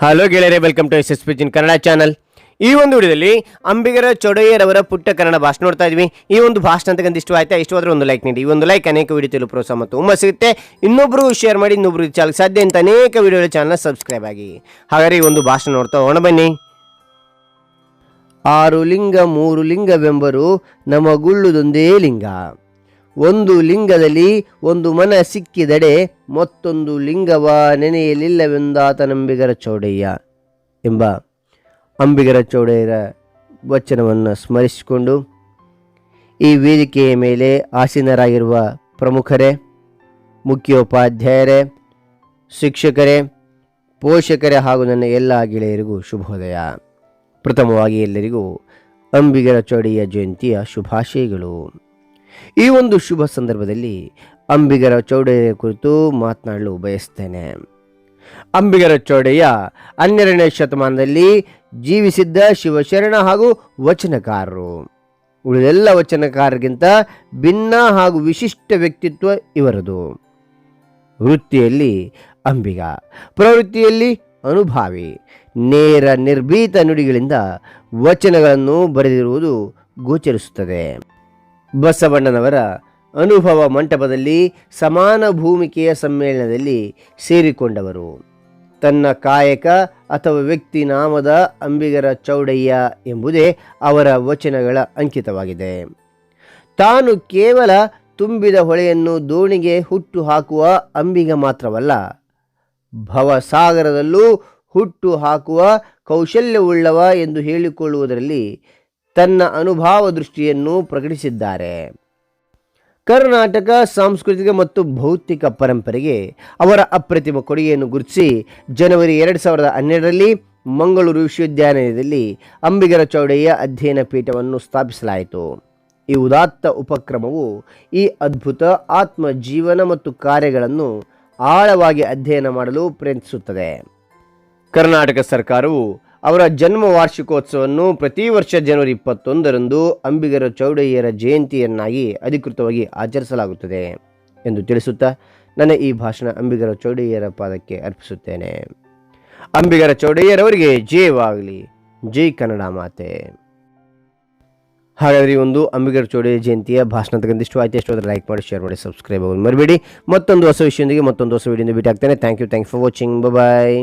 Hello ಗೆಳೆಯರೇ welcome to S S ಪಿಜಿನ್ Kannada channel ಈ ಒಂದು ವಿಡಿಯೋದಲ್ಲಿ ಅಂಬಿಗರ ಚೊಡೆಯರವರ ಪುಟ್ಟ ಕನ್ನಡ ಭಾಷಣ ನೋಡ್ತಾ ಇದ್ವಿ. ಈ ಒಂದು ಭಾಷಣ ಅಂತಕ್ಕಂಥ ಇಷ್ಟ ಆಯ್ತಾ? ಇಷ್ಟವಾದ್ರೆ ಒಂದು ಲೈಕ್ ನೀಡಿ. ಈ ಒಂದು ಲೈಕ್ ಅನೇಕ ವಿಡಿಯೋ ತಿಳು ಪ್ರೋತ್ಸಾಹ ಮತ್ತು ಉಮ್ಮ ಸಿಗುತ್ತೆ. ಇನ್ನೊಬ್ಬರು ಶೇರ್ ಮಾಡಿ ಇನ್ನೊಬ್ಬರು ಚಾನಲ್ ಸಾಧ್ಯ ಅಂತ ಅನೇಕ ವಿಡಿಯೋಗಳ ಚಾನಲ್ ಸಬ್ಸ್ಕ್ರೈಬ್ ಆಗಿ. ಹಾಗಾದ್ರೆ ಈ ಒಂದು ಭಾಷಣ ನೋಡ್ತಾ ಹೋಗೋಣ ಬನ್ನಿ. ಆರು ಲಿಂಗ, ಮೂರು ಲಿಂಗವೆಂಬರು ನಮ್ಮ ಗುಳ್ಳುದೊಂದೇ ಲಿಂಗ. ಒಂದು ಲಿಂಗದಲ್ಲಿ ಒಂದು ಮನ ಸಿಕ್ಕಿದಡೆ ಮತ್ತೊಂದು ಲಿಂಗವ ನೆನೆಯಲಿಲ್ಲವೆಂದಾತನಂಬಿಗರ ಚೌಡಯ್ಯ ಎಂಬ ಅಂಬಿಗರ ಚೌಡಯ್ಯರ ವಚನವನ್ನು ಸ್ಮರಿಸಿಕೊಂಡು ಈ ವೇದಿಕೆಯ ಮೇಲೆ ಆಸೀನರಾಗಿರುವ ಪ್ರಮುಖರೇ, ಮುಖ್ಯೋಪಾಧ್ಯಾಯರೇ, ಶಿಕ್ಷಕರೇ, ಪೋಷಕರೇ ಹಾಗೂ ನನ್ನ ಎಲ್ಲ ಗೆಳೆಯರಿಗೂ ಶುಭೋದಯ. ಪ್ರಥಮವಾಗಿ ಎಲ್ಲರಿಗೂ ಅಂಬಿಗರ ಚೌಡಯ್ಯ ಜಯಂತಿಯ ಶುಭಾಶಯಗಳು. ಈ ಒಂದು ಶುಭ ಸಂದರ್ಭದಲ್ಲಿ ಅಂಬಿಗರ ಚೌಡಯ್ಯ ಕುರಿತು ಮಾತನಾಡಲು ಬಯಸ್ತೇನೆ. ಅಂಬಿಗರ ಚೌಡಯ್ಯ ಹನ್ನೆರಡನೇ ಶತಮಾನದಲ್ಲಿ ಜೀವಿಸಿದ್ದ ಶಿವಶರಣ ಹಾಗೂ ವಚನಕಾರರು. ಉಳಿದೆಲ್ಲ ವಚನಕಾರರಿಗಿಂತ ಭಿನ್ನ ಹಾಗೂ ವಿಶಿಷ್ಟ ವ್ಯಕ್ತಿತ್ವ ಇವರದು. ವೃತ್ತಿಯಲ್ಲಿ ಅಂಬಿಗ, ಪ್ರವೃತ್ತಿಯಲ್ಲಿ ಅನುಭಾವಿ, ನೇರ ನಿರ್ಭೀತ ನುಡಿಗಳಿಂದ ವಚನಗಳನ್ನು ಬರೆದಿರುವುದು ಗೋಚರಿಸುತ್ತದೆ. ಬಸವಣ್ಣನವರ ಅನುಭವ ಮಂಟಪದಲ್ಲಿ ಸಮಾನ ಭೂಮಿಕೆಯ ಸಮ್ಮೇಳನದಲ್ಲಿ ಸೇರಿಕೊಂಡವರು. ತನ್ನ ಕಾಯಕ ಅಥವಾ ವ್ಯಕ್ತಿ ನಾಮದ ಅಂಬಿಗರ ಚೌಡಯ್ಯ ಎಂಬುದೇ ಅವರ ವಚನಗಳ ಅಂಕಿತವಾಗಿದೆ. ತಾನು ಕೇವಲ ತುಂಬಿದ ಹೊಳೆಯನ್ನು ದೋಣಿಗೆ ಹುಟ್ಟು ಹಾಕುವ ಅಂಬಿಗ ಮಾತ್ರವಲ್ಲ, ಭವಸಾಗರದಲ್ಲೂ ಹುಟ್ಟು ಹಾಕುವ ಕೌಶಲ್ಯವುಳ್ಳವ ಎಂದು ಹೇಳಿಕೊಳ್ಳುವುದರಲ್ಲಿ ತನ್ನ ಅನುಭಾವ ದೃಷ್ಟಿಯನ್ನು ಪ್ರಕಟಿಸಿದ್ದಾರೆ. ಕರ್ನಾಟಕ ಸಾಂಸ್ಕೃತಿಕ ಮತ್ತು ಭೌತಿಕ ಪರಂಪರೆಗೆ ಅವರ ಅಪ್ರತಿಮ ಕೊಡುಗೆಯನ್ನು ಗುರುತಿಸಿ ಜನವರಿ ಎರಡು ಸಾವಿರದ ಹನ್ನೆರಡರಲ್ಲಿ ಮಂಗಳೂರು ವಿಶ್ವವಿದ್ಯಾನಿಲಯದಲ್ಲಿ ಅಂಬಿಗರ ಚೌಡಯ್ಯ ಅಧ್ಯಯನ ಪೀಠವನ್ನು ಸ್ಥಾಪಿಸಲಾಯಿತು. ಈ ಉದಾತ್ತ ಉಪಕ್ರಮವು ಈ ಅದ್ಭುತ ಆತ್ಮ ಜೀವನ ಮತ್ತು ಕಾರ್ಯಗಳನ್ನು ಆಳವಾಗಿ ಅಧ್ಯಯನ ಮಾಡಲು ಪ್ರಯತ್ನಿಸುತ್ತದೆ ಕರ್ನಾಟಕ ಸರ್ಕಾರವು ಅವರ ಜನ್ಮ ವಾರ್ಷಿಕೋತ್ಸವವನ್ನು ಪ್ರತಿ ವರ್ಷ ಜನವರಿ ಇಪ್ಪತ್ತೊಂದರಂದು ಅಂಬಿಗರ ಚೌಡಯ್ಯರ ಜಯಂತಿಯನ್ನಾಗಿ ಅಧಿಕೃತವಾಗಿ ಆಚರಿಸಲಾಗುತ್ತದೆ ಎಂದು ತಿಳಿಸುತ್ತಾ ನನ್ನ ಈ ಭಾಷಣ ಅಂಬಿಗರ ಚೌಡಯ್ಯರ ಪಾದಕ್ಕೆ ಅರ್ಪಿಸುತ್ತೇನೆ. ಅಂಬಿಗರ ಚೌಡಯ್ಯರವರಿಗೆ ಜಯವಾಗಲಿ ಜೈ ಕನ್ನಡ ಮಾತೆ. ಹಾಗಾದರೆ ಈ ಒಂದು ಅಂಬಿಗರ ಚೌಡಯ್ಯ ಜಯಂತಿಯ ಭಾಷಣ ತಗೊಂಡಿಷ್ಟು ಆಯ್ತು ಎಷ್ಟು ಲೈಕ್ ಮಾಡಿ ಶೇರ್ ಮಾಡಿ ಸಬ್ಸ್ಕ್ರೈಬ್ ಮರಿಬೇಡಿ. ಮತ್ತೊಂದು ಹೊಸ ವಿಷಯದೊಂದಿಗೆ ಮತ್ತೊಂದು ಹೊಸ ವಿಡಿಯೋದಿಂದ ಭೇಟಿ ಆಗ್ತೇನೆ thank you thank for watching bye